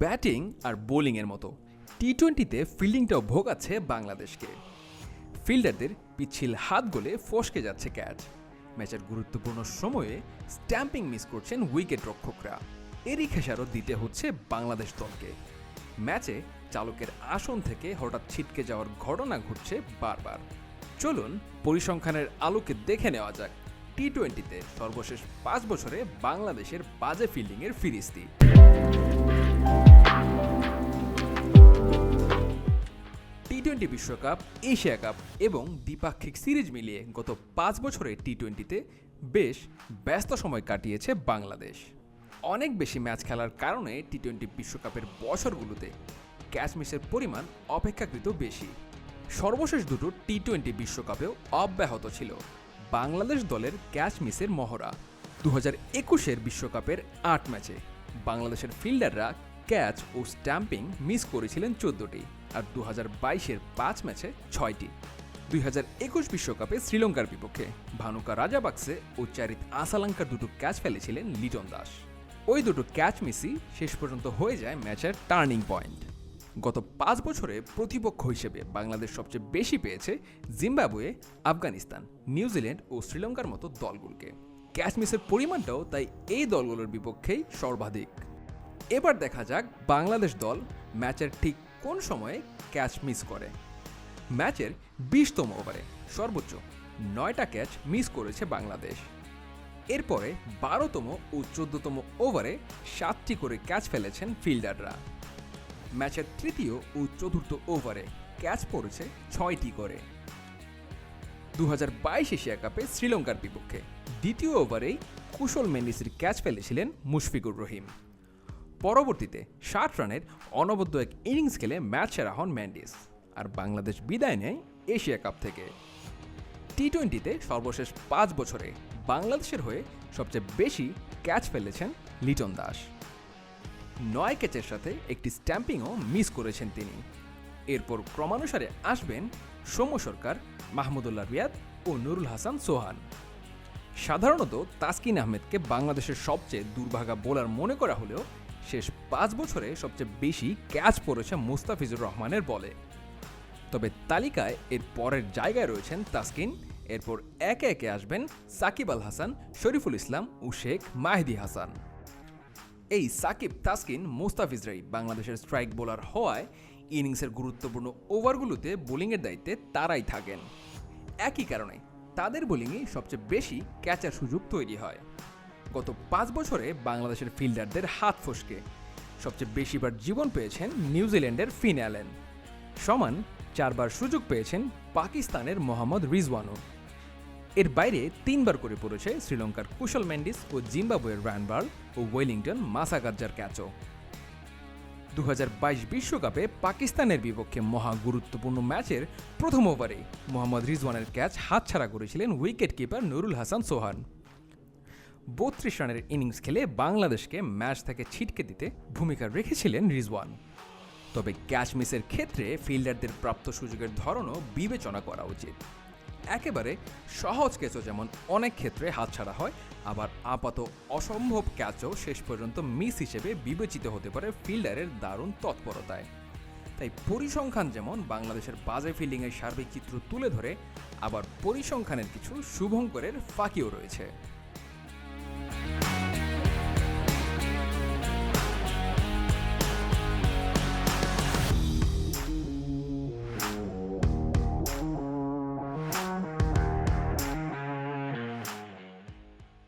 Batting আর বোলিংয়ের মতো। টি টোয়েন্টিতে ফিল্ডিংটাও ভোগাচ্ছে বাংলাদেশকে। ফিল্ডারদের পিছিল হাত গোলে ফসকে যাচ্ছে ক্যাচ। ম্যাচের গুরুত্বপূর্ণ সময়ে স্ট্যাম্পিং মিস করছেন উইকেট রক্ষকরা। এরই খেসারত দিতে হচ্ছে বাংলাদেশ দলকে। ম্যাচে চালকের আসন থেকে হঠাৎ ছিটকে যাওয়ার ঘটনা ঘটছে বারবার। চলুন পরিসংখ্যানের আলোকে দেখে নেওয়া যাক। টি টোয়েন্টিতে সর্বশেষ পাঁচ বছরে বাংলাদেশের বাজে ফিল্ডিংয়ের ফিরিস্তি। টি বিশ্বকাপ, এশিয়া কাপ এবং দ্বিপাক্ষিক সিরিজ মিলিয়ে গত পাঁচ বছরে টি টোয়েন্টিতে বেশ ব্যস্ত সময় কাটিয়েছে বাংলাদেশ। অনেক বেশি ম্যাচ খেলার কারণে টি টোয়েন্টি বিশ্বকাপের বছরগুলোতে ক্যাচ মিসের পরিমাণ অপেক্ষাকৃত বেশি। সর্বশেষ দুটো টি টোয়েন্টি বিশ্বকাপেও অব্যাহত ছিল বাংলাদেশ দলের ক্যাচ মিসের মহড়া। দু হাজার একুশের বিশ্বকাপের আট ম্যাচে বাংলাদেশের ফিল্ডাররা ক্যাচ ও স্ট্যাম্পিং মিস করেছিলেন চোদ্দটি আর দু হাজার বাইশের পাঁচ ম্যাচে ছয়টি। দুই হাজার একুশ বিশ্বকাপে শ্রীলঙ্কার বিপক্ষে ভানুকা রাজাবাক্সে ও চারিত আসালাঙ্কার দুটো ক্যাচ ফেলেছিলেন লিটন দাস। ওই দুটো ক্যাচ মিসই শেষ পর্যন্ত হয়ে যায় ম্যাচের টার্নিং পয়েন্ট। গত পাঁচ বছরে প্রতিপক্ষ হিসেবে বাংলাদেশ সবচেয়ে বেশি পেয়েছে জিম্বাবুয়ে, আফগানিস্তান, নিউজিল্যান্ড ও শ্রীলঙ্কার মতো দলগুলোকে। ক্যাচ মিসের পরিমাণটাও তাই এই দলগুলোর বিপক্ষেই সর্বাধিক। এবার দেখা যাক বাংলাদেশ দল ম্যাচের ঠিক কোন সময়ে ক্যাচ মিস করে। ম্যাচের বিশতম ওভারে সর্বোচ্চ নয়টা ক্যাচ মিস করেছে বাংলাদেশ। এরপরে বারোতম ও চোদ্দতম ওভারে সাতটি করে ক্যাচ ফেলেছেন ফিল্ডাররা ম্যাচের তৃতীয় ও চতুর্থ ওভারে ক্যাচ পড়েছে ছয়টি করে। দু হাজার বাইশ এশিয়া কাপে শ্রীলঙ্কার বিপক্ষে দ্বিতীয় ওভারেই কুশল মেন্ডিসের ক্যাচ ফেলেছিলেন মুশফিকুর রহিম। পরবর্তীতে ষাট রানের অনবদ্য এক ইনিংস খেলে ম্যাচ সেরা হন ম্যান্ডিস আর বাংলাদেশ বিদায় নেয় এশিয়া কাপ থেকে। টি টোয়েন্টিতে সর্বশেষ পাঁচ বছরে বাংলাদেশের হয়ে সবচেয়ে বেশি ক্যাচ ফেলেছেন লিটন দাস। নয় ক্যাচের সাথে একটি স্ট্যাম্পিংও মিস করেছেন তিনি। এরপর ক্রমানুসারে আসবেন সৌম্য সরকার, মাহমুদুল্লাহ রিয়াদ ও নুরুল হাসান সোহান। সাধারণত তাসকিন আহমেদকে বাংলাদেশের সবচেয়ে দুর্ভাগা বোলার মনে করা হলেও শেষ পাঁচ বছরে সবচেয়ে বেশি ক্যাচ পড়েছে মুস্তাফিজুর রহমানের বলে। তবে তালিকায় এর পরের জায়গায় রয়েছেন তাসকিন, এরপর একে একে আসবেন সাকিব আল হাসান, শরীফুল ইসলাম ও শেখ মাহিদি হাসান। এই সাকিব, তাসকিন, মুস্তাফিজরাই বাংলাদেশের স্ট্রাইক বোলার হওয়ায় ইনিংসের গুরুত্বপূর্ণ ওভারগুলোতে বোলিংয়ের দায়িত্বে তারাই থাকেন। একই কারণে তাদের বোলিংয়ে সবচেয়ে বেশি ক্যাচার সুযোগ তৈরি হয়। গত পাঁচ বছরে বাংলাদেশের ফিল্ডারদের হাত ফসকে। সবচেয়ে বেশিবার জীবন পেয়েছেন নিউজিল্যান্ডের ফিন অ্যালেন। সমান চারবার সুযোগ পেয়েছেন পাকিস্তানের মোহাম্মদ রিজওয়ানও। এর বাইরে তিনবার করে পড়েছে শ্রীলঙ্কার কুশল ম্যান্ডিস ও জিম্বাবুয়ের র্যানবার্ল ও ওয়েলিংটন মাসাগার্জার ক্যাচও। দু বিশ্বকাপে পাকিস্তানের বিপক্ষে মহা গুরুত্বপূর্ণ ম্যাচের প্রথম ওভারে মোহাম্মদ রিজওয়ানের ক্যাচ হাতছাড়া করেছিলেন উইকেট কিপার নুরুল হাসান সোহান। বত্রিশ রানের ইনিংস খেলে বাংলাদেশকে ম্যাচ থেকে ছিটকে দিতে ভূমিকা রেখেছিলেন রিজওয়ান। তবে ক্যাচ মিসের ক্ষেত্রে ফিল্ডারদের প্রাপ্ত সুযোগের ধরনও বিবেচনা করা উচিত। একেবারে সহজ ক্যাচও যেমন অনেক ক্ষেত্রে হাতছাড়া হয়, আবার আপাত অসম্ভব ক্যাচও শেষ পর্যন্ত মিস হিসেবে বিবেচিত হতে পারে ফিল্ডারের দারুণ তৎপরতায়। তাই পরিসংখ্যান যেমন বাংলাদেশের বাজে ফিল্ডিংয়ের সার্বিক চিত্র তুলে ধরে, আবার পরিসংখ্যানের কিছু শুভঙ্করের ফাঁকিও রয়েছে।